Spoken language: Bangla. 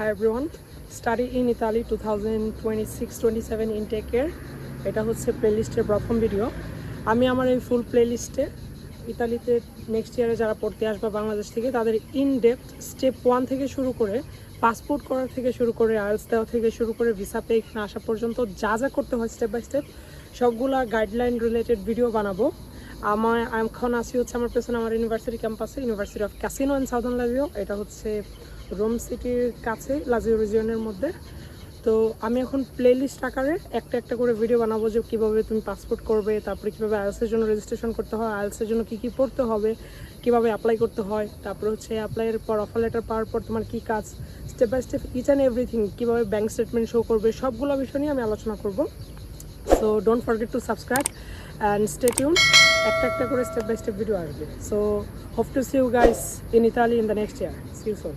Hi everyone study in Italy two thousand twenty six twenty seven ইনটেকের এটা হচ্ছে প্লেলিস্টের প্রথম ভিডিও আমি আমার এই ফুল প্লেলিস্টে ইতালিতে নেক্সট ইয়ারে যারা পড়তে আসবে বাংলাদেশ থেকে, তাদের ইন ডেপথ স্টেপ ওয়ান থেকে শুরু করে পাসপোর্ট করার থেকে শুরু করে আইএলস দেওয়া থেকে শুরু করে ভিসা পেয়ে এখানে আসা পর্যন্ত যা যা করতে হয় স্টেপ বাই স্টেপ সবগুলা গাইডলাইন রিলেটেড ভিডিও বানাবো। আমার আমি এখন আসি হচ্ছে আমার পেছনে আমার ইউনিভার্সিটি ক্যাম্পাসে university of Cassino and Southern Lazio এটা হচ্ছে রোম সিটির কাছে লাজিও রিজিয়নের মধ্যে। তো আমি এখন প্লেলিস্ট আকারে একটা একটা করে ভিডিও বানাবো যে কীভাবে তুমি পাসপোর্ট করবে, তারপরে কীভাবে আইএলসের জন্য রেজিস্ট্রেশন করতে হয় আইএলসের জন্য কী কী পড়তে হবে, কীভাবে অ্যাপ্লাই করতে হয়, তারপরে হচ্ছে অ্যাপ্লাইয়ের পর অফার লেটার পাওয়ার পর তোমার কী কাজ step by step each and everything কীভাবে ব্যাঙ্ক স্টেটমেন্ট শো করবে, সবগুলো বিষয় নিয়ে আমি আলোচনা করব। So don't forget to subscribe and stay tune একটা একটা করে স্টেপ বাই স্টেপ ভিডিও আসবে। So hope to see you guys in Italy in the next year see you soon